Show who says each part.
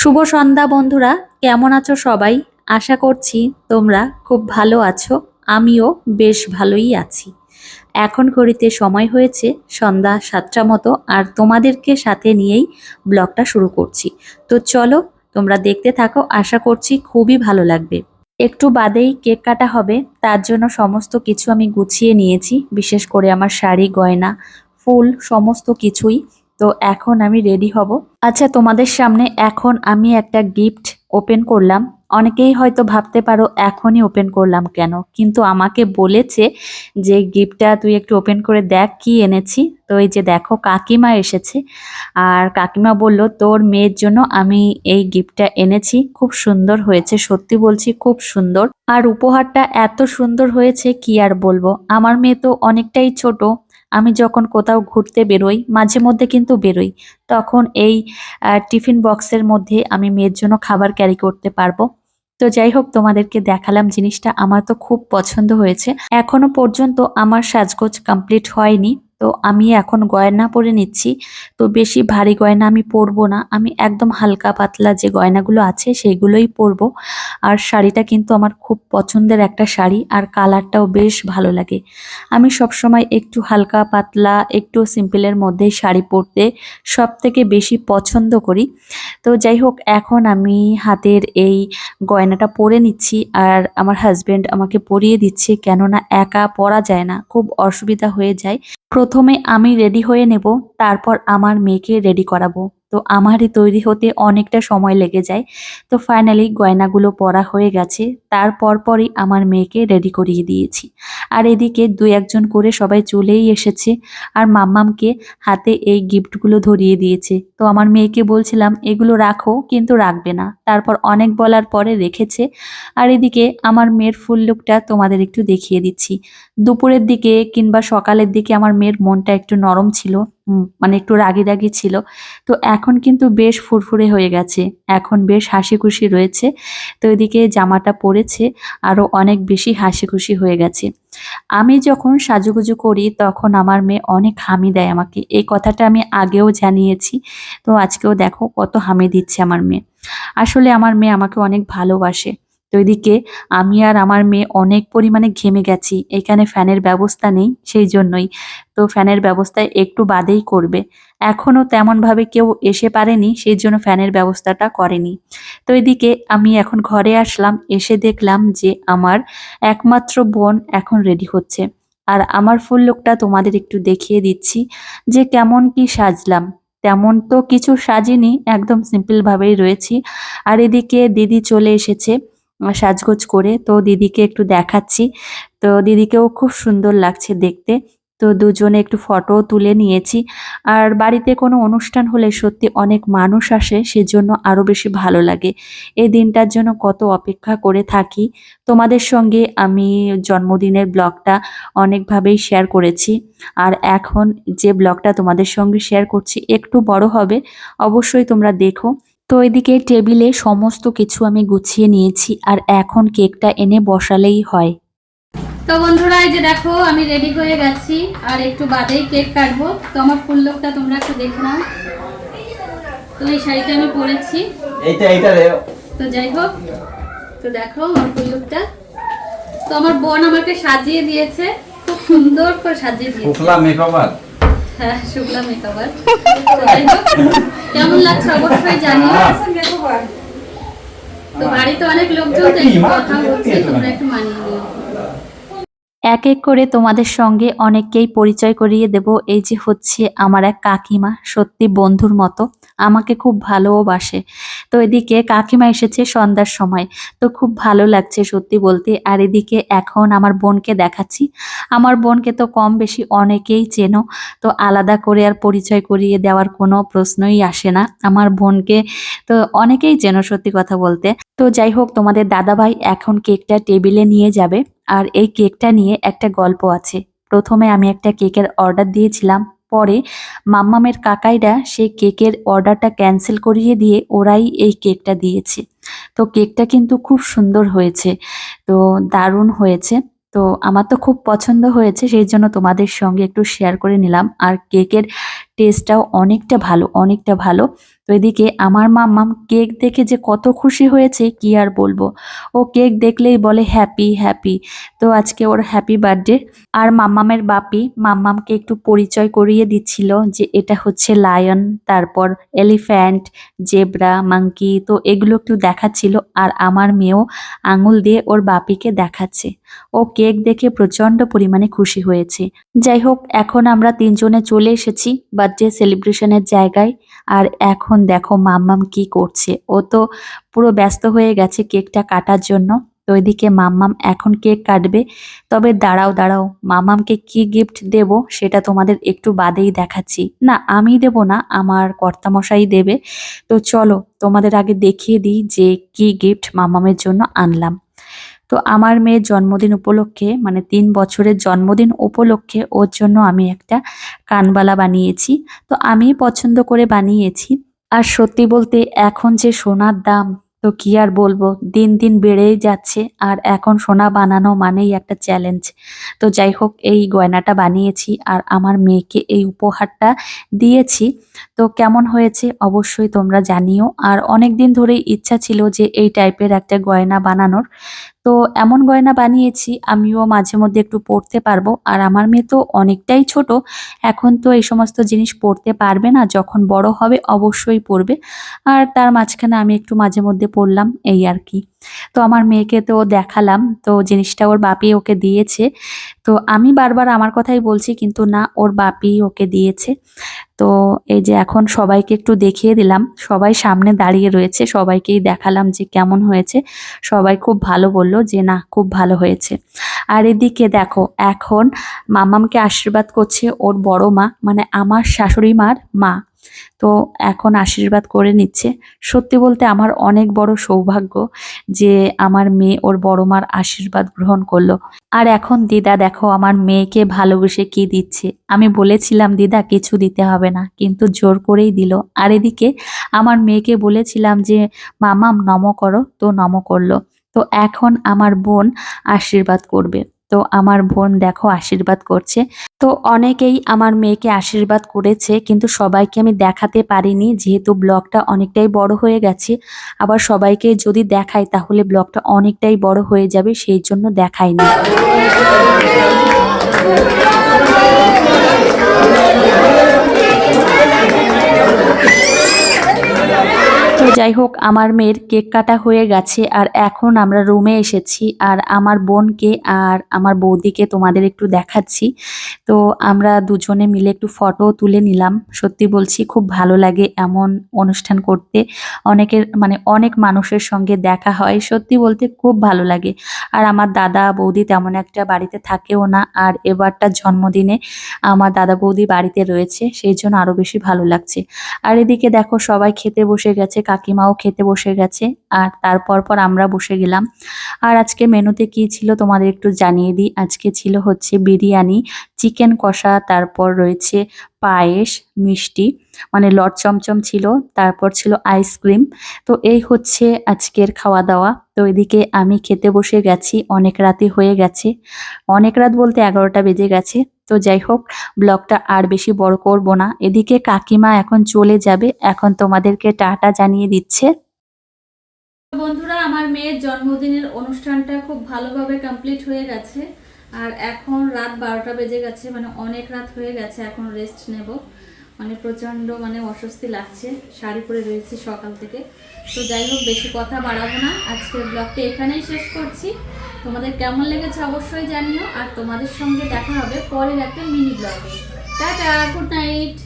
Speaker 1: শুভ সন্ধ্যা বন্ধুরা, কেমন আছো সবাই? আশা করছি তোমরা খুব ভালো আছো, আমিও বেশ ভালোই আছি। এখন ঘড়িতে সময় হয়েছে সন্ধ্যা সাতটা মতো, আর তোমাদেরকে সাথে নিয়েই ব্লগটা শুরু করছি। তো চলো, তোমরা দেখতে থাকো, আশা করছি খুবই ভালো লাগবে। একটু বাদেই কেক কাটা হবে, তার জন্য সমস্ত কিছু আমি গুছিয়ে নিয়েছি, বিশেষ করে আমার শাড়ি, গয়না, ফুল, সমস্ত কিছুই তো এখন আমি রেডি হব। আচ্ছা তোমাদের সামনে এখন আমি একটা গিফট ওপেন করলাম। অনেকেই হয়তো ভাবতে পারো, এখনই ওপেন করলাম কেন? কিন্তু আমাকে বলেছে যে গিফটটা তুই একটু ওপেন করে দেখ কি এনেছি। তো এই যে দেখো, কাকিমা এসেছে। আর কাকিমা বলল, তোর মেয়ের জন্য আমি এই গিফটটা এনেছি। খুব সুন্দর হয়েছে, সত্যি বলছি খুব সুন্দর। আর উপহারটা এত সুন্দর হয়েছে, কি আর বলব? আমার মেয়ে তো অনেকটাই ছোট। আমি যখন কোথাও ঘুরতে বেরোই, মাঝে মধ্যে কিন্তু বেরোই, তখন এই টিফিন বক্সের মধ্যে আমি মেয়ের জন্য খাবার ক্যারি করতে পারব। তো যাই হোক, তোমাদেরকে দেখালাম জিনিসটা, আমার তো খুব পছন্দ হয়েছে। এখনও পর্যন্ত আমার সাজগোজ কমপ্লিট হয়নি। তো আমি এখন গয়না পরে নিচ্ছি। তো বেশি ভারী গয়না আমি পরবো না। আমি একদম হালকা পাতলা যে গয়নাগুলো আছে সেগুলোই পরবো। আর শাড়িটা কিন্তু আমার খুব পছন্দের একটা শাড়ি আর কালারটাও বেশ ভালো লাগে। আমি সবসময় একটু হালকা পাতলা, একটু সিম্পলের মধ্যেই শাড়ি পরতে সব থেকে বেশি পছন্দ করি। তো যাই হোক, এখন আমি হাতের এই গয়নাটা পরে নিচ্ছি আর আমার হাজবেন্ড আমাকে পরিয়ে দিচ্ছে কেননা একা পরা যায় না। খুব অসুবিধা হয়ে যায়। প্রথমে আমি রেডি হয়ে নেব তারপর আমার মেয়েকে রেডি করাবো। তো আমারই তৈরি হতে অনেকটা সময় লেগে যায়। তো ফাইনালি গয়নাগুলো পরা হয়ে গেছে। তারপর পরই আমার মেয়েকে রেডি করিয়ে দিয়েছি। আর এদিকে দু একজন করে সবাই চলেই এসেছে। আর মাম্মামকে হাতে এই গিফটগুলো ধরিয়ে দিয়েছে। তো আমার মেয়েকে বলছিলাম, এগুলো রাখো, কিন্তু রাখবে না। তারপর অনেক বলার পরে রেখেছে। আর এদিকে আমার মেয়ের ফুল লুকটা তোমাদের একটু দেখিয়ে দিচ্ছি। দুপুরের দিকে কিংবা সকালের দিকে আমার মেয়ের মনটা একটু নরম ছিল। মানে একটু রাগি রাগি ছিল। তো এখন কিন্তু বেশ ফুরফুরে হয়ে গেছে। এখন বেশ হাসি খুশি রয়েছে। তো এদিকে জামাটা পরেছে আরও অনেক বেশি হাসি খুশি হয়ে গেছে। আমি যখন সাজুগুজু করি, তখন আমার মেয়ে অনেক হামি দেয় আমাকে। এই কথাটা আমি আগেও জানিয়েছি। তো আজকেও দেখো কত হামি দিচ্ছে আমার মেয়ে। আসলে আমার মেয়ে আমাকে অনেক ভালোবাসে। তো এদিকে আমি আর আমার মেয়ে অনেক পরিমাণে ঘেমে গেছি। এখানে ফ্যানের ব্যবস্থা নেই সেই জন্যই। তো ফ্যানের ব্যবস্থা একটু বাদেই করবে। এখনও তেমনভাবে কেউ এসে পারেনি, সেই জন্য ফ্যানের ব্যবস্থাটা করেনি। তো এদিকে আমি এখন ঘরে আসলাম, এসে দেখলাম যে আমার একমাত্র বোন এখন রেডি হচ্ছে। আর আমার ফুল লুকটা তোমাদের একটু দেখিয়ে দিচ্ছি যে কেমন কি সাজলাম। তেমন তো কিছু সাজিনি, একদম সিম্পলভাবেই রয়েছি। আর এদিকে দিদি চলে এসেছে। সাজগোজ করে তো দিদিকে একটু দেখাচ্ছি। তো দিদিকেও খুব সুন্দর লাগছে দেখতে। তো দুজনে একটু ফটো তুলে নিয়েছি। আর বাড়িতে কোনো অনুষ্ঠান হলে সত্যি অনেক মানুষ আসে, সেজন্য আরও বেশি ভালো লাগে। এই দিনটার জন্য কত অপেক্ষা করে থাকি। তোমাদের সঙ্গে আমি জন্মদিনের ব্লগটা অনেকভাবেই শেয়ার করেছি। আর এখন যে ব্লগটা তোমাদের সঙ্গে শেয়ার করছি, একটু বড় হবে, অবশ্যই তোমরা দেখো। তো এদিকে টেবিলে সমস্ত কিছু আমি গুছিয়ে নিয়েছি আর এখন কেকটা এনে বসালেই হয়।
Speaker 2: তো বন্ধুরা এই যে দেখো আমি রেডি হয়ে গেছি আর একটু বাদেই কেক কাটবো। তো আমার ফুল লোকটা তোমরা একটু দেখে নাও। তো এই শাড়িটা আমি পরেছি।
Speaker 3: এইটা এইটা রে।
Speaker 2: তো যাই হোক তো দেখো আমার ফুল লোকটা তো আমার বোন আমাকে সাজিয়ে দিয়েছে খুব সুন্দর করে সাজিয়ে দিয়েছে।
Speaker 3: ফুফলা মেকওভার
Speaker 2: হ্যাঁ শুক্লা মেকআপার কেমন লাগছে? অবশ্যই জানিও। তো বাড়িতে অনেক লোকজন তো কথা বলছে তোমরা একটু মানিয়ে নিও।
Speaker 1: এক এক করে তোমাদের সঙ্গে অনেককেই পরিচয় করিয়ে দেব। এই যে হচ্ছে আমার এক কাকিমা সত্যি বন্ধুর মতো। আমাকে খুব ভালোবাসে তো এদিকে কাকিমা এসেছে সন্ধ্যার সময়। তো খুব ভালো লাগছে সত্যি বলতে। আর এদিকে এখন আমার বোনকে দেখাচ্ছি। আমার বোনকে তো কম বেশি অনেকেই চেনো। তো আলাদা করে আর পরিচয় করিয়ে দেওয়ার কোনো প্রশ্নই আসে না। আমার বোনকে তো অনেকেই চেনো সত্যি কথা বলতে। তো যাই হোক, তোমাদের দাদাভাই এখন কেকটা টেবিলে নিয়ে যাবে। আর এই কেকটা নিয়ে একটা গল্প আছে। প্রথমে আমি একটা কেকের অর্ডার দিয়েছিলাম। পরে মাম্মামের কাকাইরা সেই কেকের অর্ডারটা ক্যান্সেল করিয়ে দিয়ে ওরাই এই কেকটা দিয়েছে। তো কেকটা কিন্তু খুব সুন্দর হয়েছে, তো দারুণ হয়েছে। তো আমার তো খুব পছন্দ হয়েছে, সেই জন্য তোমাদের সঙ্গে একটু শেয়ার করে নিলাম। আর কেকের টেস্টটাও অনেকটা ভালো অনেকটা ভালো। তো এদিকে আমার মাম্মাম কেক দেখে যে কত খুশি হয়েছে, কি আর বলব? ও কেক দেখলেই বলে হ্যাপি হ্যাপি তো আজকে ওর হ্যাপি বার্থডে আর মাম্মামের বাপি মাম্মামকে একটু পরিচয় করিয়ে দিচ্ছিল যে এটা হচ্ছে লায়ন তারপর এলিফ্যান্ট জেব্রা মাঙ্কি তো এগুলো একটু দেখাচ্ছিল। আর আমার মেয়েও আঙুল দিয়ে ওর বাপিকে দেখাচ্ছে। ও কেক দেখে প্রচণ্ড পরিমাণে খুশি হয়েছে। যাই হোক, এখন আমরা তিনজনে চলে এসেছি বার্থডে সেলিব্রেশনের জায়গায়। আর এখন দেখো মাম্মাম কি করছে। ও তো পুরো ব্যস্ত হয়ে গেছে কেকটা কাটার জন্য। তো ওইদিকে মাম্মাম এখন কেক কাটবে। তবে দাঁড়াও দাঁড়াও মামামকে কি গিফট দেব সেটা তোমাদের একটু বাদেই দেখাচ্ছি। না, আমি দেব না, আমার কর্তামশাই দেবে। তো চলো তোমাদের আগে দেখিয়ে দিই যে কি গিফট মামামের জন্য আনলাম। তো আমার মেয়ের জন্মদিন উপলক্ষে মানে তিন বছরের জন্মদিন উপলক্ষে ওর জন্য আমি একটা কানবালা বানিয়েছি। তো আমি পছন্দ করে বানিয়েছি। আর সত্যি বলতে এখন যে সোনার দাম, তো কি আর বলব? দিন দিন বেড়েই যাচ্ছে আর এখন সোনা বানানো মানেই একটা চ্যালেঞ্জ তো যাই হোক, এই গয়নাটা বানিয়েছি আর আমার মেয়েকে এই উপহারটা দিয়েছি। তো কেমন হয়েছে অবশ্যই তোমরা জানিও। আর অনেক দিন ধরেই ইচ্ছা ছিল যে এই টাইপের একটা গয়না বানানোর। তো এমন গয়না বানিয়েছি, আমিও মাঝে মধ্যে একটু পরতে পারব। আর আমার মেয়ে তো অনেকটাই ছোট, এখন তো এই সমস্ত জিনিস পড়তে পারবে না, যখন বড় হবে অবশ্যই পরবে আর তার মাঝখানে আমি একটু মাঝে মধ্যে পড়লাম, এই আর কি। তো আমার মেয়েকে তো দেখালাম, তো জিনিসটা ওর বাপি ওকে দিয়েছে। তো আমি বারবার আমার কথাই বলছি, কিন্তু না, ওর বাপি ওকে দিয়েছে। তো এই যে এখন সবাইকে একটু দেখিয়ে দিলাম, সবাই সামনে দাঁড়িয়ে রয়েছে, সবাইকেই দেখালাম যে কেমন হয়েছে। সবাই খুব ভালো বলল যে, না, খুব ভালো হয়েছে। আর এদিকে দেখো, এখন মামামকে আশীর্বাদ করছে ওর বড় মা মানে আমার শাশুড়ি মার মা। তো এখন আশীর্বাদ করে নিচ্ছে। সত্যি বলতে আমার অনেক বড় সৌভাগ্য যে আমার মেয়ে ওর বড় মার আশীর্বাদ গ্রহণ করল। আর এখন দিদা দেখো আমার মেয়েকে ভালোবেসে কি দিচ্ছে। আমি বলেছিলাম, দিদা, কিছু দিতে হবে না। কিন্তু জোর করেই দিল। আর এদিকে আমার মেয়েকে বলেছিলাম যে মামাম নম করো। তো নম করল। তো এখন আমার বোন আশীর্বাদ করবে। তো আমার বোন দেখো আশীর্বাদ করছে। তো অনেকেই আমার মেয়েকে আশীর্বাদ করেছে, কিন্তু সবাইকে আমি দেখাতে পারিনি, যেহেতু ব্লগটা অনেকটাই বড় হয়ে গেছে। আবার সবাইকে যদি দেখাই, তাহলে ব্লগটা অনেকটাই বড় হয়ে যাবে, সেই জন্য দেখাইনি তো যাই হোক, আমার মেয়ের কেক কাটা হয়ে গেছে আর এখন আমরা রুমে এসেছি আর আমার বোনকে আর আমার বৌদিকে তোমাদের একটু দেখাচ্ছি। তো আমরা দুজনে মিলে একটু ফটো তুলে নিলাম। সত্যি বলছি, খুব ভালো লাগে এমন অনুষ্ঠান করতে। অনেকের মানে অনেক মানুষের সঙ্গে দেখা হয়। সত্যি বলতে খুব ভালো লাগে। আর আমার দাদা বৌদি তেমন একটা বাড়িতে থাকেও না। আর এবারটা জন্মদিনে আমার দাদা বৌদি বাড়িতে রয়েছে, সেই জন্য আরও বেশি ভালো লাগছে। আর এদিকে দেখো, সবাই খেতে বসে গেছে কাকিমাও খেতে বসে গেছে, আর তারপর পর আমরা বসে গেলাম। আর আজকে মেনুতে কি ছিল তোমাদের একটু জানিয়ে দিই। আজকে ছিল হচ্ছে বিরিয়ানি চিকেন কষা, তারপর রয়েছে পায়েস, মিষ্টি মানে লট চমচম ছিল, তারপর ছিল আইসক্রিম তো এই হচ্ছে আজকের খাওয়া দাওয়া তো এদিকে আমি খেতে বসে গেছি, অনেক রাতে হয়ে গেছে। অনেক রাত বলতে এগারোটা বেজে গেছে। তো যাই হোক, ব্লগটা আর বেশি বড় করব না। এদিকে কাকিমা এখন চলে যাবে, এখন তোমাদেরকে টাটা জানিয়ে দিচ্ছে।
Speaker 2: বন্ধুরা, আমার মেয়ের জন্মদিনের অনুষ্ঠানটা খুব ভালোভাবে কমপ্লিট হয়ে গেছে। আর এখন রাত বারোটা বেজে গেছে মানে অনেক রাত হয়ে গেছে, এখন রেস্ট নেব। মানে প্রচণ্ড মানে অস্বস্তি লাগছে, শাড়ি পরে রয়েছি সকাল থেকে। তো যাই হোক, বেশি কথা বাড়াবো না। আজকের ব্লগটা এখানেই শেষ করছি। তোমাদের কেমন লেগেছে অবশ্যই জানিও, আর তোমাদের সঙ্গে দেখা হবে পরের একটা মিনি ব্লগে টাটা গুড নাইট